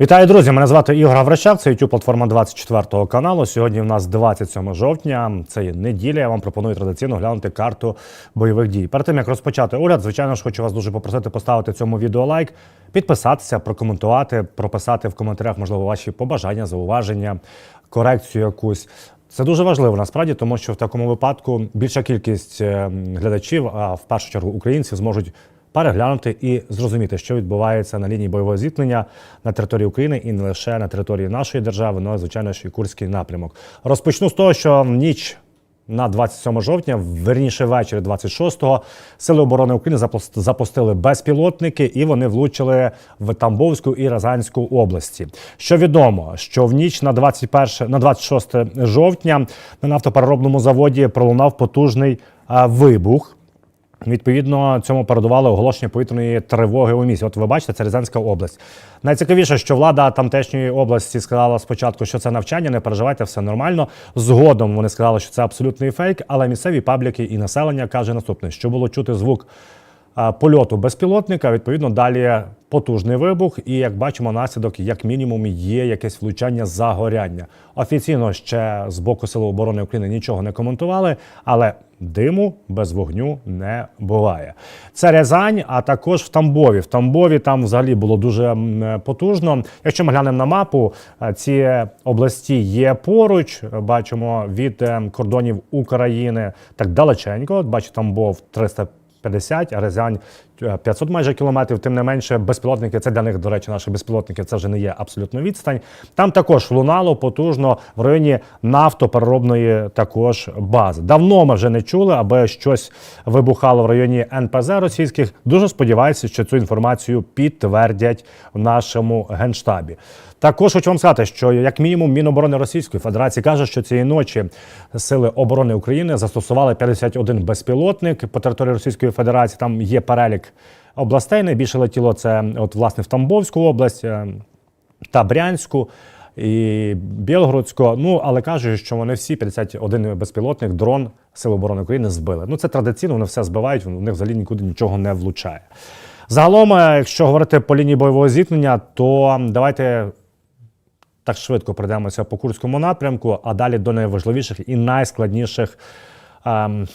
Вітаю, друзі! Мене звати Ігор Гаврищак, це youtube платформа 24 каналу. Сьогодні у нас 27 жовтня. Це є неділя. Я вам пропоную традиційно глянути карту бойових дій. Перед тим як розпочати огляд, звичайно ж, хочу вас дуже попросити поставити цьому відео лайк, підписатися, прокоментувати, прописати в коментарях, можливо, ваші побажання, зауваження, корекцію якусь. Це дуже важливо насправді, тому що в такому випадку більша кількість е, глядачів, а в першу чергу українців, зможуть переглянути і зрозуміти, що відбувається на лінії бойового зіткнення на території України і не лише на території нашої держави, але звичайно ж і Курський напрямок. Розпочну з того, що ніч. На 27 жовтня, верніше ввечері 26-го, Сили оборони України запус- запустили безпілотники і вони влучили в Тамбовську і Разанську області. Що відомо, що в ніч на 21, на 26 жовтня на нафтопереробному заводі пролунав потужний вибух. Відповідно, цьому передувало оголошення повітряної тривоги у місті. От ви бачите, це Рязанська область. Найцікавіше, що влада тамтешньої області сказала спочатку, що це навчання, не переживайте, все нормально. Згодом вони сказали, що це абсолютний фейк, але місцеві пабліки і населення каже наступне: що було чути звук польоту безпілотника. Відповідно, далі потужний вибух, і як бачимо, наслідок, як мінімум, є якесь влучання загоряння. Офіційно ще з боку Сил оборони України нічого не коментували, але диму без вогню не буває. Це Рязань, а також в Тамбові. В Тамбові там взагалі було дуже потужно. Якщо ми глянемо на мапу, е, ці області є поруч. Бачимо від е, кордонів України так далеченько. Бачу, Тамбов 300 50, а Рязань 500 майже кілометрів. Тим не менше, безпілотники це для них, до речі, наші безпілотники це вже не є абсолютно відстань. Там також лунало потужно в районі нафтопереробної також бази. Давно ми вже не чули, аби щось вибухало в районі НПЗ російських. Дуже сподіваюся, що цю інформацію підтвердять в нашому генштабі. Також хочу вам сказати, що як мінімум Міноборони Російської Федерації каже, що цієї ночі сили оборони України застосували 51 безпілотник по території Російської Федерації. Там є перелік областей. Найбільше летіло це от власне в Тамбовську область е, та Брянську. І Білгородську, ну але кажуть, що вони всі 51 безпілотник дрон Сил оборони України збили. Ну це традиційно, вони все збивають, у них взагалі нікуди нічого не влучає. Загалом, е, якщо говорити по лінії бойового зіткнення, то давайте так швидко пройдемося по Курському напрямку, а далі до найважливіших і найскладніших ем,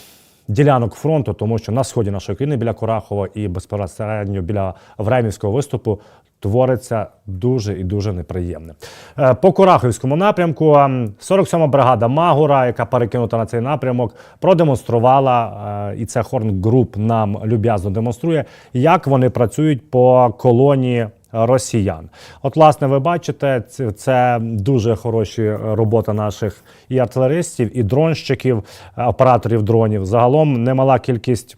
ділянок фронту, тому що на сході нашої країни біля Курахова і безпосередньо біля Времівського виступу твориться дуже і дуже неприємне. Е, По Курахівському напрямку ем, 47-ма бригада Магура, яка перекинута на цей напрямок, продемонструвала, е, і це Хорн Груп нам люб'язно демонструє, як вони працюють по колонії росіян. От, власне, ви бачите, це, дуже хороші робота наших і артилеристів, і дронщиків, е, операторів дронів. Загалом немала кількість.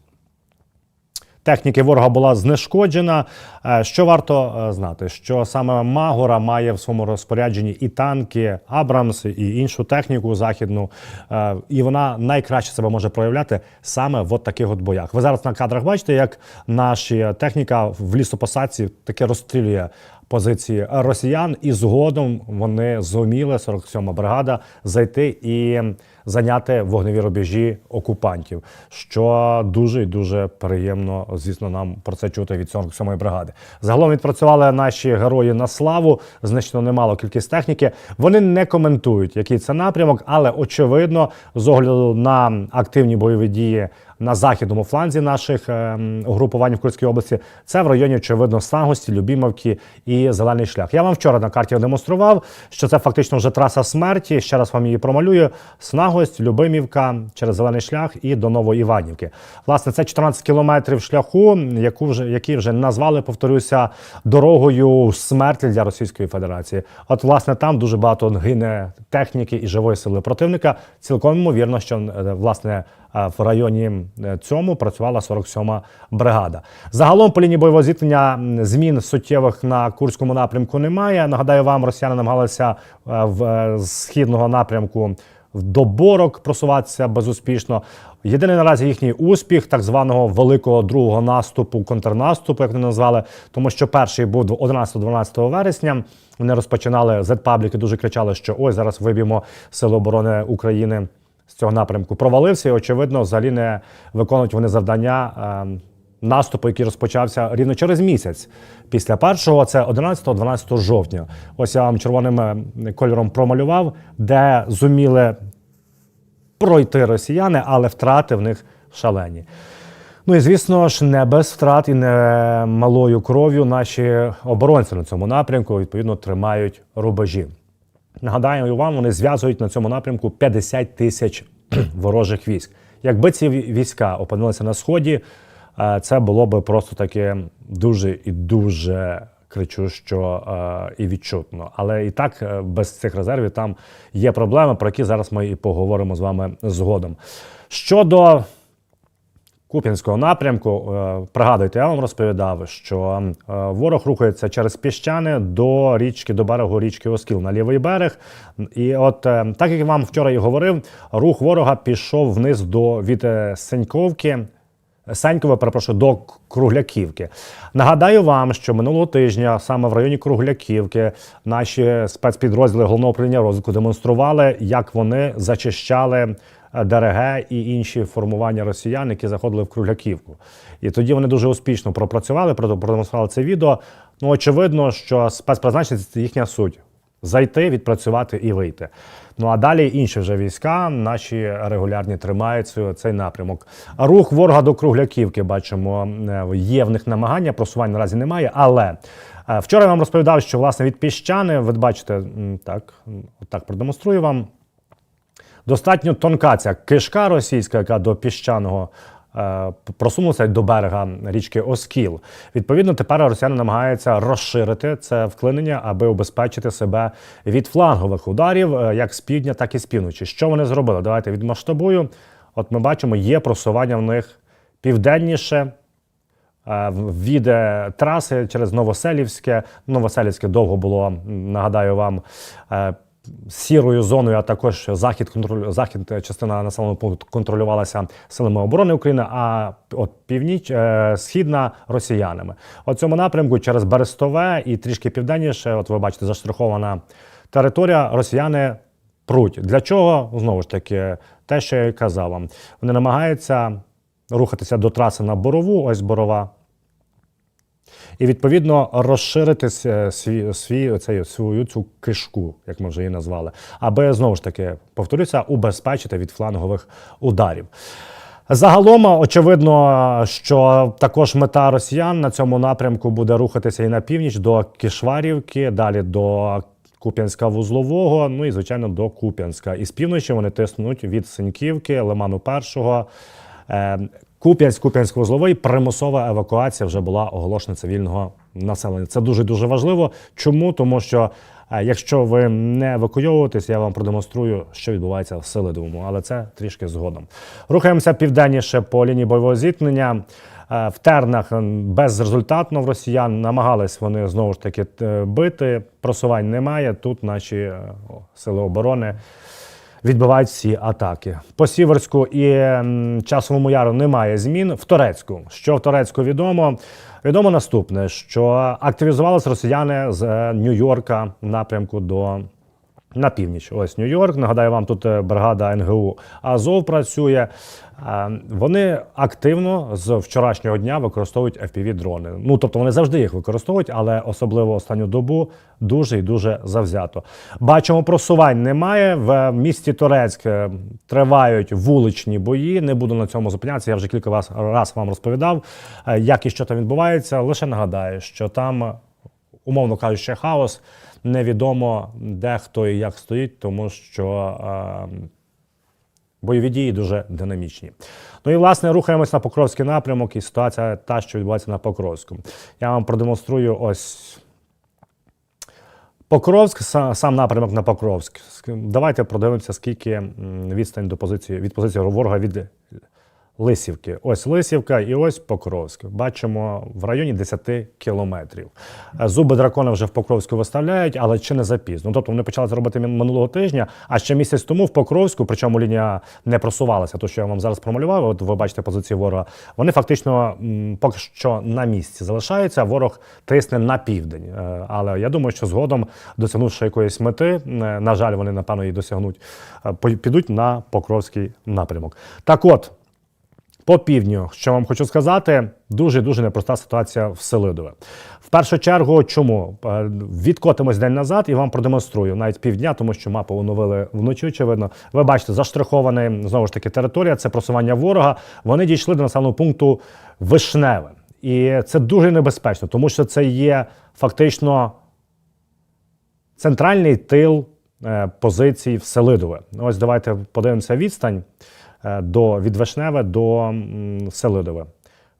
Техніки ворога була знешкоджена. Е, Що варто е, знати? Що саме Магора має в своєму розпорядженні і танки, Абрамс, і іншу техніку західну, Е, і вона найкраще себе може проявляти саме в таких от боях. Ви зараз на кадрах бачите, як наша техніка в лісопосадці таке розстрілює позиції росіян, і згодом вони зуміли 47-ма бригада зайти і зайняти вогневі рубежі окупантів, що дуже і дуже приємно, звісно, нам про це чути від 47-ї бригади. Загалом відпрацювали наші герої на славу, значно немало кількість техніки. Вони не коментують, який це напрямок, але очевидно, з огляду на активні бойові дії на західному фланзі наших ем, угрупувань в Курській області, це в районі, очевидно, Сагості, Любімовки і Зелений шлях. Я вам вчора на карті демонстрував, що це фактично вже траса смерті. Ще раз вам її промалюю. Снагость, Любимівка через Зелений шлях і до Новоіванівки. Власне, це 14 кілометрів шляху, яку вже які вже назвали, повторюся, дорогою смерті для Російської Федерації. От, власне, там дуже багато гине техніки і живої сили противника. Цілком ймовірно, що е, власне е, в районі е, цьому працювала 47-ма бригада. Загалом по лінії бойового зіткнення змін суттєвих на Курському напрямку немає. Нагадаю вам, росіяни намагалися в східного напрямку до Борок просуватися безуспішно. Єдиний наразі їхній успіх так званого великого другого наступу, контрнаступу, як вони назвали, тому що перший був 11-12 вересня. Вони розпочинали Z-пабліки, дуже кричали, що ось зараз виб'ємо Сили оборони України з цього напрямку. Провалився і, очевидно, взагалі не виконують вони завдання. Наступу, який розпочався рівно через місяць. Після першого це 11-12 жовтня. Ось я вам червоним е, кольором промалював, де зуміли пройти росіяни, але втрати в них шалені. Ну і звісно ж, не без втрат і не малою кров'ю наші оборонці на цьому напрямку відповідно тримають рубежі. Нагадаю вам, вони зв'язують на цьому напрямку 50 тисяч ворожих військ. Якби ці війська опинилися на сході, це було би просто таке дуже і дуже кричущо е, і відчутно. Але і так е, без цих резервів там є проблеми, про які зараз ми і поговоримо з вами згодом. Щодо Куп'янського напрямку. Е, Пригадуйте, я вам розповідав, що е, ворог рухається через піщани до річки, до берегу річки Оскіл на лівий берег. І от е, так як я вам вчора і говорив, рух ворога пішов вниз до від е, Сеньковки. Санькове, перепрошую, до Кругляківки. Нагадаю вам, що минулого тижня саме в районі Кругляківки наші спецпідрозділи головного управління розвитку демонстрували, як вони зачищали е, ДРГ і інші формування росіян, які заходили в Кругляківку. І тоді вони дуже успішно пропрацювали, продемонстрували це відео. Ну, очевидно, що спецпризначення це їхня суть. Зайти, відпрацювати і вийти. Ну а далі інші вже війська, наші регулярні тримають цю- цей напрямок. Рух ворога до Кругляківки, бачимо, е, є в них намагання, просувань наразі немає. Але е, вчора я вам розповідав, що власне від піщани, ви бачите, м, так, продемонструю вам. Достатньо тонка ця кишка російська, яка до піщаного е, просунулася до берега річки Оскіл. Відповідно, тепер росіяни намагаються розширити це вклинення, аби убезпечити себе від флангових ударів, е, як з півдня, так і з півночі. Що вони зробили? Давайте відмасштабую. От ми бачимо, є просування в них південніше. е, Від траси через Новоселівське. Новоселівське довго було, нагадаю вам, сірою зоною, а також захід контролю захід е, частина населеного пункту контролювалася силами оборони України, а от північ е, східна росіянами. От цьому напрямку через Берестове і трішки південніше, от ви бачите, заштрихована територія. Росіяни пруть. Для чого? Знову ж таки, те, що я казав вам. Вони намагаються рухатися до траси на Борову, ось Борова, і відповідно розширити свій, свій оцей, свою цю кишку, як ми вже її назвали, аби знову ж таки повторюся, убезпечити від флангових ударів. Загалом, очевидно, що також мета росіян на цьому напрямку буде рухатися і на північ до Кишварівки, далі до Куп'янська вузлового, ну і звичайно до Куп'янська. І з півночі вони тиснуть від Синьківки, Лиману Першого. Куп'янськ, Куп'янськ вузловий, примусова евакуація вже була оголошена цивільного населення. Це дуже дуже важливо. Чому? Тому що е, якщо ви не евакуйовуєтесь, я вам продемонструю, що відбувається в Селидовому, але це трішки згодом. Рухаємося південніше по лінії бойового зіткнення. Е, В тернах безрезультатно в росіян намагались вони знову ж таки е, бити. Просувань немає. Тут наші сили оборони відбивають всі атаки. По Сіверську і Часовому Яру немає змін. В Торецьку. Що в Торецьку відомо? Відомо наступне, що активізувалися росіяни з е, Нью-Йорка в напрямку до. На північ, ось Нью-Йорк. Нагадаю вам, тут е, бригада НГУ Азов працює. Е, Вони активно з вчорашнього дня використовують fpv дрони. Ну тобто вони завжди їх використовують, але особливо останню добу дуже і дуже завзято. Бачимо, просувань немає. В місті Торецьк е, тривають вуличні бої. Не буду на цьому зупинятися. Я вже кілька раз, раз вам розповідав, як і що там відбувається. Лише нагадаю, що там умовно кажучи, хаос. Невідомо, де хто і як стоїть, тому що бойові дії дуже динамічні. Ну і власне рухаємось на Покровський напрямок, і ситуація та, що відбувається на Покровську. Я вам продемонструю ось. Покровськ, сам напрямок на Покровськ. Давайте подивимося, скільки відстань до позиції від позиції ворога від Лисівки. Ось Лисівка і ось Покровськ. Бачимо в районі 10 кілометрів. Е, Зуби дракона вже в Покровську виставляють, але чи не запізно. Тобто вони почали це робити минулого тижня, а ще місяць тому в Покровську, причому лінія не просувалася, то що я вам зараз промалював. От ви бачите позиції ворога. Вони фактично поки що на місці залишаються. Ворог тисне на південь. Е, Але я думаю, що згодом, досягнувши якоїсь мети, е, на жаль, вони напевно її досягнуть, підуть на Покровський напрямок. Так от. По півдню, що вам хочу сказати, дуже дуже непроста ситуація в Селидове. В першу чергу, чому Е, відкотимось день назад і вам продемонструю навіть півдня, тому що мапу оновили вночі. Очевидно, ви бачите, заштрихована знову ж таки територія, це просування ворога. Вони дійшли до населеного пункту Вишневе, і це дуже небезпечно, тому що це є фактично центральний тил е, позицій в Селидове. Ось давайте подивимося відстань до, від Вишневе до Селидове.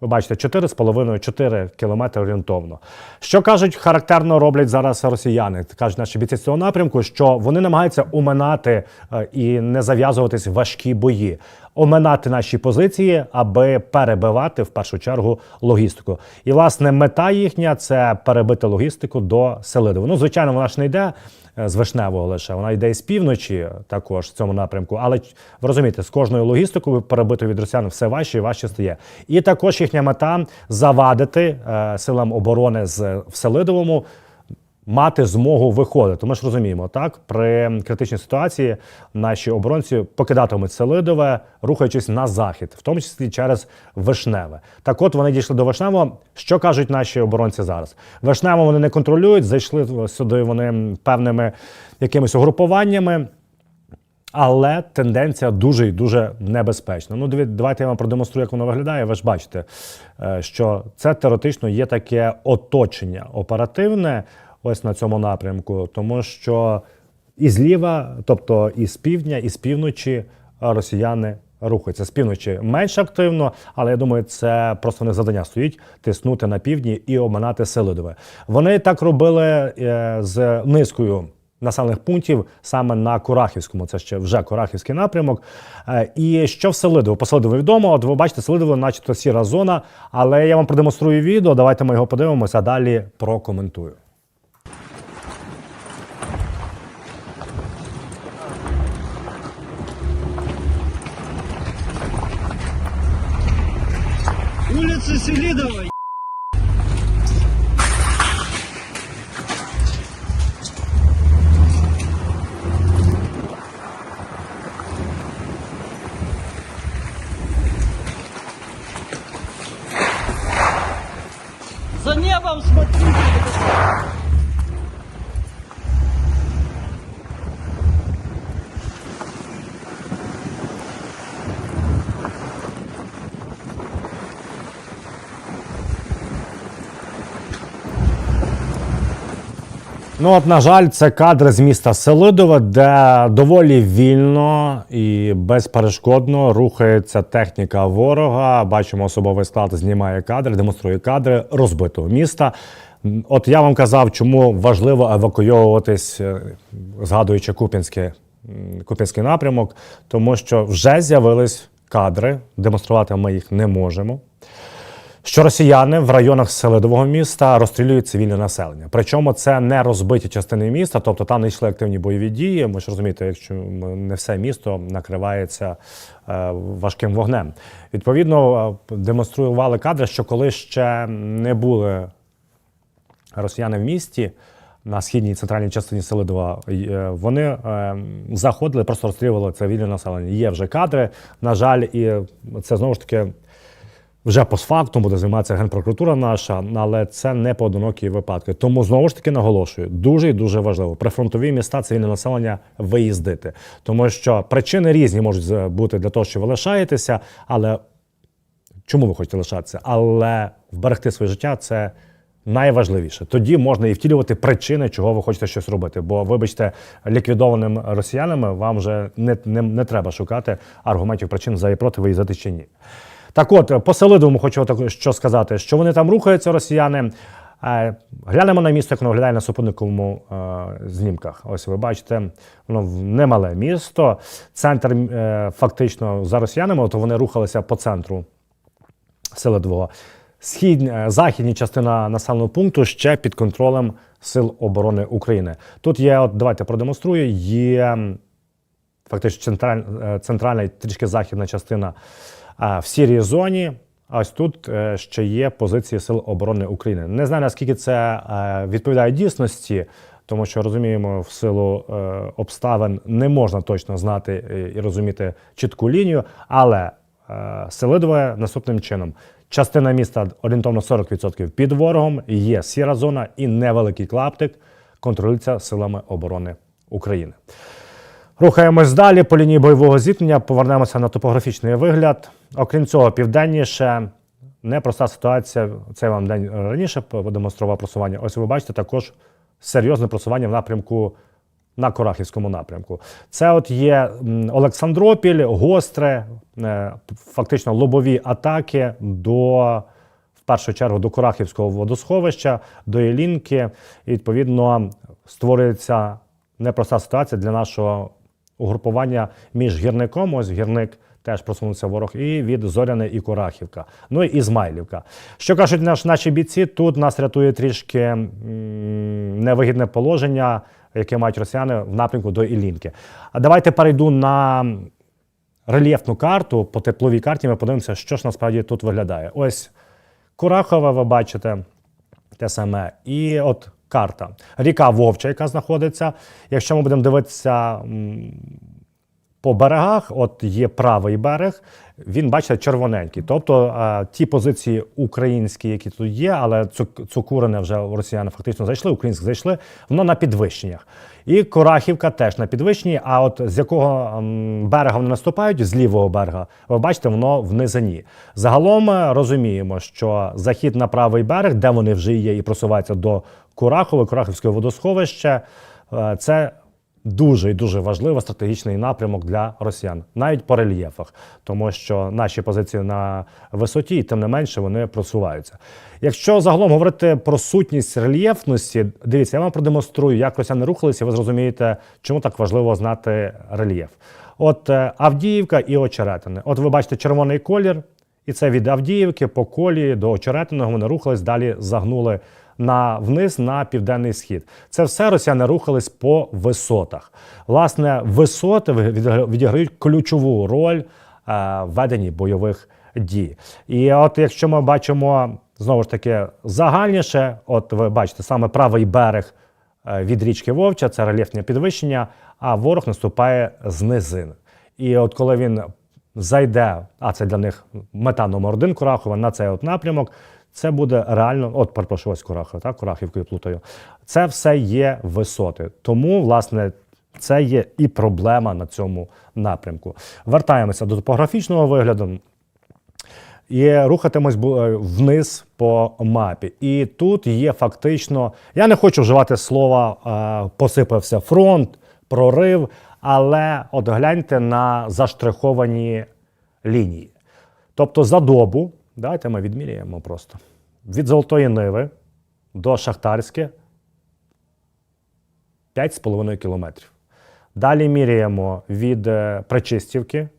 Ви бачите, 4,5-4 кілометри орієнтовно. Що кажуть, характерно роблять зараз росіяни? Кажуть наші бійці з цього напрямку, що вони намагаються оминати е, і не зав'язуватись важкі бої, оминати наші позиції, аби перебивати в першу чергу логістику. І власне мета їхня це перебити логістику до Селидова. Ну, звичайно, вона ж не йде е, з вишневого лише, вона йде з півночі також в цьому напрямку. Але ви розумієте, з кожною логістикою перебитою від росіян все важче і важче стає. І також їхня мета завадити е, силам оборони з в Селидовому мати змогу виходити. Ми ж розуміємо, так при критичній ситуації наші оборонці покидатимуть Селидове, рухаючись на захід, в тому числі через Вишневе. Так, от вони дійшли до Вишневого. Що кажуть наші оборонці зараз? Вишнево вони не контролюють, зайшли сюди вони певними якимись угрупуваннями. Але тенденція дуже і дуже небезпечна. Ну, давайте я вам продемонструю, як воно виглядає. Ви ж бачите, е, що це теоретично є таке оточення оперативне ось на цьому напрямку, тому що і зліва, тобто і з півдня, і з півночі росіяни рухаються. З півночі менш активно, але я думаю, це просто не завдання стоїть тиснути на півдні і обминати Селидове. Вони так робили е, з низкою населених пунктів саме на Курахівському. Це ще вже Курахівський напрямок. Е, І що в Селидово? По Селидову відомо. От ви бачите, Селидово, начебто сіра зона. Але я вам продемонструю відео. Давайте ми його подивимося, а далі прокоментую. Улица Селидова. За небом смотрите. Ну от, на жаль, це кадри з міста Селидове, де доволі вільно і безперешкодно рухається техніка ворога. Бачимо, особовий склад знімає кадри, демонструє кадри розбитого міста. От я вам казав, чому важливо евакуйовуватись, е, згадуючи Куп'янське, м, Куп'янський напрямок, тому що вже з'явились кадри. Демонструвати ми їх не можемо що росіяни в районах Селидового міста розстрілюють цивільне населення. Причому це не розбиті частини міста, тобто там не йшли активні бойові дії. Ви ж розумієте, якщо не все місто накривається е, важким вогнем. Відповідно, е, демонстрували кадри, що коли ще не були росіяни в місті. На східній і центральній частині Селидова е, вони заходили, просто розстрілювали цивільне населення. Є вже кадри. На жаль, і це знову ж таки вже постфактум буде займатися генпрокуратура наша, але це не поодинокі випадки. Тому знову ж таки наголошую, дуже і дуже важливо прифронтові міста цивільне населення виїздити, тому що причини різні можуть з- бути для того, що ви лишаєтеся, але чому ви хочете лишатися? Але вберегти своє життя це. Найважливіше тоді можна і втілювати причини, чого ви хочете щось робити. Бо, вибачте, ліквідованим росіянами вам вже не, не, не треба шукати аргументів причин за і проти виїздити чи ні. Так от, по Селидовому хочу що сказати, що вони там рухаються, росіяни. Е, Глянемо на місто, як воно виглядає на супутниковому е, знімках. Ось ви бачите, воно немале місто. Центр е, фактично за росіянами, то вони рухалися по центру Селидового. Східні, е, західні частина населеного пункту ще під контролем Сил оборони України. Тут є, от давайте продемонструю, є фактично е, центральна і трішки західна частина в сірій зоні. Ось тут е, ще є позиції Сил оборони України. Не знаю, наскільки це е, відповідає дійсності, тому що розуміємо, в силу обставин не можна точно знати і розуміти чітку лінію, але Селидове наступним чином. Частина міста орієнтовно 40% під ворогом, є сіра зона і невеликий клаптик контролюється силами оборони України. Рухаємось далі по лінії бойового зіткнення, повернемося на топографічний вигляд. Окрім цього, південніше непроста ситуація. Це я вам день раніше продемонстрував просування. Ось ви бачите також серйозне просування в напрямку на Корахівському напрямку. Це от є Олександропіль, гостре, е, фактично лобові атаки до в першу чергу до Курахівського водосховища, до Єлінки. І відповідно створюється непроста ситуація для нашого угрупування між гірником. Ось гірник теж просунувся ворог, і від Зоряне і Курахівка. Ну і Ізмайлівка. Що кажуть наш, наші бійці, тут нас рятує трішки м, невигідне положення, яке мають росіяни в напрямку до Іллінки. А давайте перейду на рельєфну карту по тепловій карті. Ми подивимося, що ж насправді тут виглядає. Ось Курахове, ви бачите, те саме. І от карта. Ріка Вовча, яка знаходиться. Якщо ми будемо дивитися по берегах, от є правий берег, він, бачите, червоненький. Тобто е, ті позиції українські, які тут є, але цук- цукурине вже росіяни фактично зайшли, українські зайшли, воно на підвищеннях. І Корахівка теж на підвищенні. А от з якого берега вони наступають, з лівого берега, ви бачите, воно в низині. Загалом е, розуміємо, що захід на правий берег, де вони вже є і просуваються до Курахове, Курахівське водосховище, е, це дуже і дуже важливий стратегічний напрямок для росіян, навіть по рельєфах, тому що наші позиції на висоті, і тим не менше вони просуваються. Якщо загалом говорити про сутність рельєфності, дивіться, я вам продемонструю, як росіяни рухалися, ви зрозумієте, чому так важливо знати рельєф. От е, Авдіївка і Очеретини. От ви бачите червоний колір, і це від Авдіївки по колії до Очеретиного вони рухались, далі загнули на вниз на південний схід. Це все росіяни рухались по висотах. Власне, висоти відіграють ключову роль е, в веденні бойових дій. І от якщо ми бачимо знову ж таки загальніше, от ви бачите саме правий берег е, від річки Вовча, це рельєфне підвищення, а ворог наступає з низин. І от коли він зайде, а це для них мета номер один Курахова на цей от напрямок. Це буде реально, от перепрошую, ось Курахова, так, Курахівкою плутаю. Це все є висоти. Тому, власне, це є і проблема на цьому напрямку. Вертаємося до топографічного вигляду і рухатимось е, вниз по мапі. І тут є фактично, я не хочу вживати слова е, посипався фронт, прорив, але от гляньте на заштриховані лінії. Тобто за добу, давайте ми відміряємо просто. Від Золотої Ниви до Шахтарське 5,5 кілометрів. Далі міряємо від е, Причистівки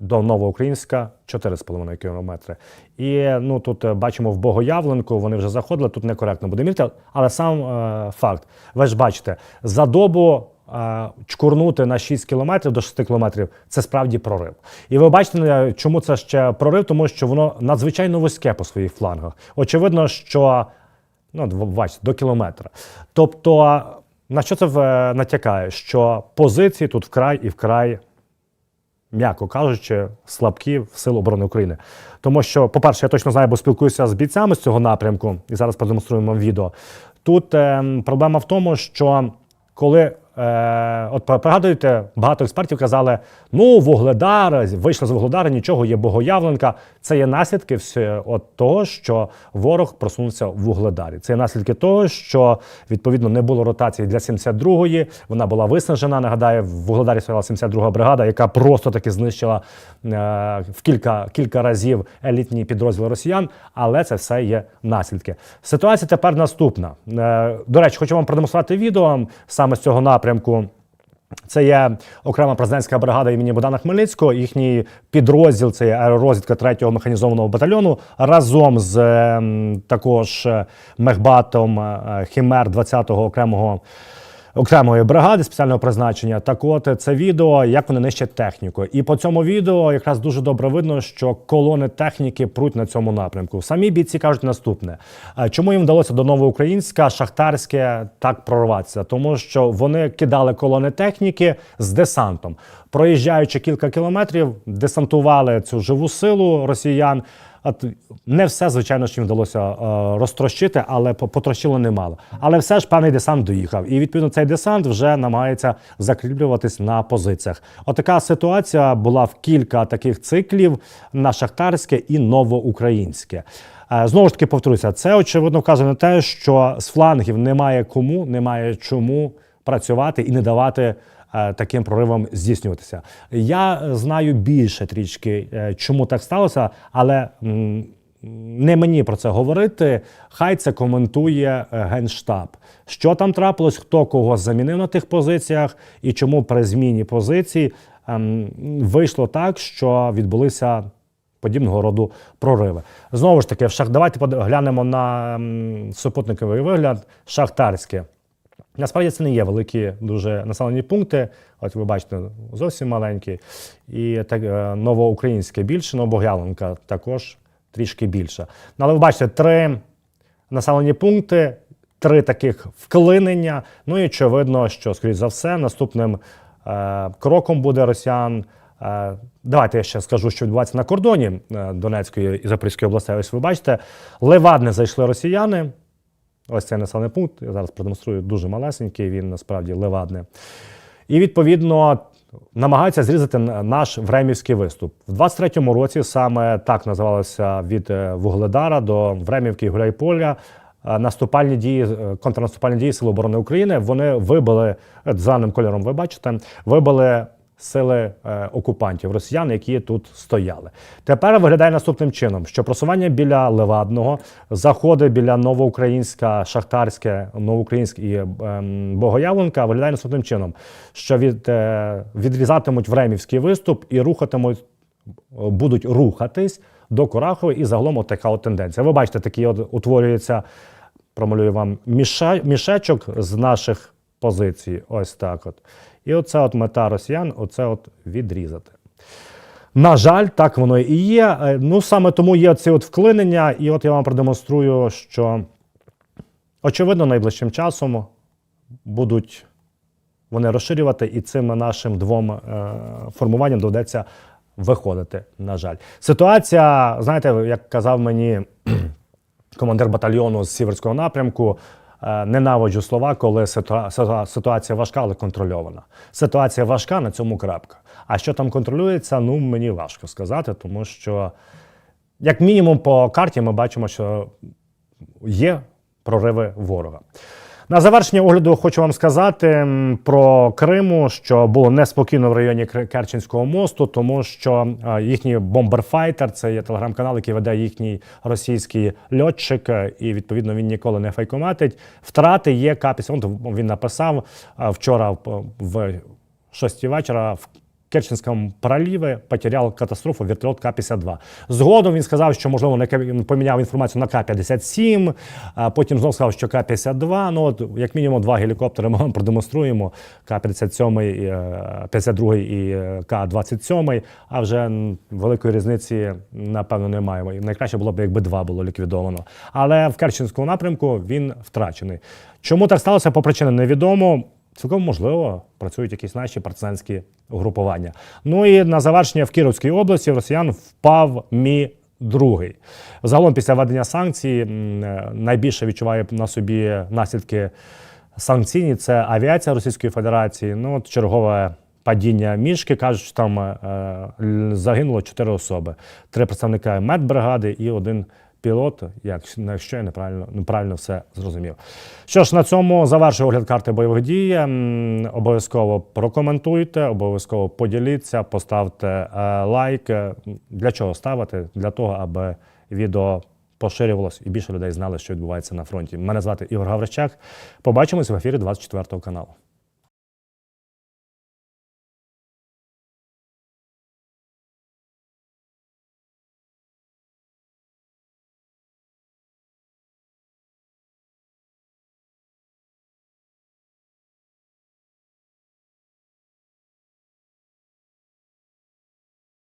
до Новоукраїнська 4,5 кілометри. І ну, тут е, бачимо в Богоявленку, вони вже заходили, тут некоректно буде міряти, але сам е, факт. Ви ж бачите, за добу чкурнути на 6 кілометрів до 6 кілометрів це справді прорив. І ви бачите, е, чому це ще прорив, тому що воно надзвичайно вузьке по своїх флангах. Очевидно, що ну, бачите, до кілометра. Тобто, на що це е, натякає? Що позиції тут вкрай і вкрай м'яко кажучи, слабкі в Сил оборони України. Тому що, по-перше, я точно знаю, бо спілкуюся з бійцями з цього напрямку, і зараз продемонструємо вам відео. Тут е, проблема в тому, що коли. Е, от пригадуєте, багато експертів казали: ну, Вугледар, вийшли з Вугледара, нічого, є Богоявленка. Це є наслідки всі- от того, що ворог просунувся в Вугледарі. Це є наслідки того, що відповідно не було ротації для 72-ї. Вона була виснажена. Нагадаю, в Вугледарі стояла 72-га бригада, яка просто таки знищила е, в кілька, кілька разів елітні підрозділи росіян. Але це все є наслідки. Ситуація тепер наступна. Е, до речі, хочу вам продемонструвати відео саме з цього напрямку. Це є окрема президентська бригада імені Богдана Хмельницького. Їхній підрозділ це є аеророзвідка 3-го механізованого батальйону разом з ем, також е, мехбатом е, Хімер 20-го окремого окремої бригади спеціального призначення. Так от це відео, як вони нищать техніку. І по цьому відео якраз дуже добре видно, що колони техніки пруть на цьому напрямку. Самі бійці кажуть наступне: Е, чому їм вдалося до Новоукраїнська, Шахтарське так прорватися? Тому що вони кидали колони техніки з десантом, проїжджаючи кілька кілометрів, десантували цю живу силу росіян. Не все, звичайно, що їм вдалося е, розтрощити, але потрощило немало. Але все ж певний десант доїхав. І відповідно цей десант вже намагається закріплюватись на позиціях. Отака ситуація була в кілька таких циклів на шахтарське і новоукраїнське. Е, Знову ж таки повторюся, це очевидно вказує на те, що з флангів немає кому, немає чому працювати і не давати таким проривам здійснюватися. Я е, знаю більше трішки, е, чому так сталося, але не мені про це говорити. Хай це коментує е, Генштаб. Що там трапилось, хто кого замінив на тих позиціях і чому при зміні позицій ем, вийшло так, що відбулися подібного роду прориви. Знову ж таки, в шах... давайте под- глянемо на супутниковий вигляд шахтарське. Насправді це не є великі дуже населені пункти. От ви бачите, зовсім маленькі. І так, е, новоукраїнське більше, Новобогялинка також трішки більше. Ну, але ви бачите, три населені пункти, три таких вклинення. Ну і очевидно, що, скоріш за все, наступним е, кроком буде росіян. Е, давайте я ще скажу, що відбувається на кордоні е, Донецької і Запорізької областей. Ось ви бачите, левадне зайшли росіяни. Ось цей населений пункт. Я зараз продемонструю дуже малесенький, він насправді левадне. І відповідно намагаються зрізати наш времівський виступ. В 23-му році саме так називалося від е, Вугледара до Времівки Гуляйполя. е, Наступальні дії, е, контрнаступальні дії Сил оборони України вони вибили зеленим кольором. Ви бачите, вибили сили е, окупантів росіян, які тут стояли. Тепер виглядає наступним чином: що просування біля Левадного, заходи біля Новоукраїнська, Шахтарське, Новоукраїнськ і ем, Богоявленка виглядає наступним чином, що від, е, відрізатимуть времівський виступ і рухатимуть будуть рухатись до Курахової, і загалом от така от тенденція. Ви бачите, такий от утворюється, промалюю вам мішечок з наших позицій. Ось так от. І оце от мета росіян, оце от відрізати. На жаль, так воно і є. Е, Ну саме тому є ці от вклинення, і от я вам продемонструю, що очевидно найближчим часом будуть вони розширювати, і цим нашим двом е, формуванням доведеться виходити. На жаль, ситуація, знаєте, як казав мені командир батальйону з сіверського напрямку. Е, Ненавиджу слова, коли ситуа- ситуа- ситуація важка, але контрольована. Ситуація важка, на цьому крапка. А що там контролюється, ну мені важко сказати, тому що, як мінімум, по карті ми бачимо, що є прориви ворога. На завершення огляду хочу вам сказати про Криму, що було неспокійно в районі Керченського мосту, тому що їхній бомберфайтер, це є телеграм-канал, який веде їхній російський льотчик, е, і відповідно він ніколи не фейкоматить. Втрати є К-50. Він написав вчора в 6 вечора в Керченському проліві потеряв катастрофу вертольот К-52. Згодом він сказав, що можливо К- поміняв інформацію на К-57, а потім знову сказав, що К-52. Ну, от, як мінімум, два гелікоптери ми продемонструємо: К-57, е, 52 і е, К-27, а вже великої різниці, напевно, немає. І Найкраще було б, якби два було ліквідовано. Але в Керченському напрямку він втрачений. Чому так сталося, по причинам невідомо. Цілком можливо, працюють якісь наші партизанські угрупування. Ну і на завершення в Кіровській області росіян впав мі другий. Загалом після введення санкцій е, найбільше відчуває на собі наслідки санкційні. Це авіація Російської Федерації. Ну чергове падіння мішки кажуть, що там е, загинуло чотири особи: три представника медбригади і один пілот, як, якщо я неправильно, неправильно все зрозумів. Що ж, на цьому завершую огляд карти бойових дій. Обов'язково прокоментуйте, обов'язково поділіться, поставте е, лайк. Е, Для чого ставити? Для того, аби відео поширювалось і більше людей знали, що відбувається на фронті. Мене звати Ігор Гаврищак. Побачимось в ефірі 24 каналу.